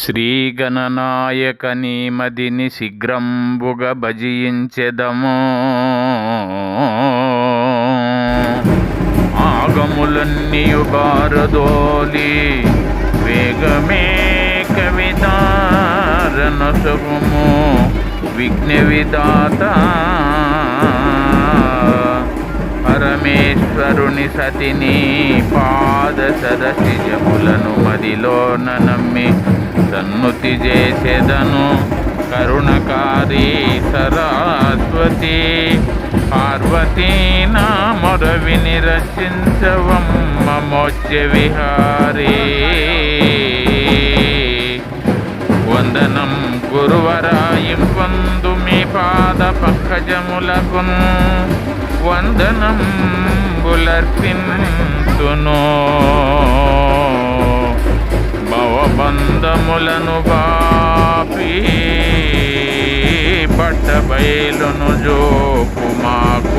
శ్రీగణనాయకని మదిని శీఘ్రంబుగ భజించెదము. ఆగములన్నీయు బారదోలి వేగమే కవితారనసగుము విఘ్న విధాత పరమేశ్వరుని సతిని పా పాద మదిలో మదిలోన నమ్మి సన్నుతి చేసేదను కరుణకారి సరస్వతి. పార్వతీ నా మొరవిని రచించవమ్మ మోచ్చ విహారీ. వందనం గురువరాయింపొందు మీ పాద పంకజములకు వందనం బులర్పింతును పాపములను బాపి పట్ట బయలును జోపు మాకు.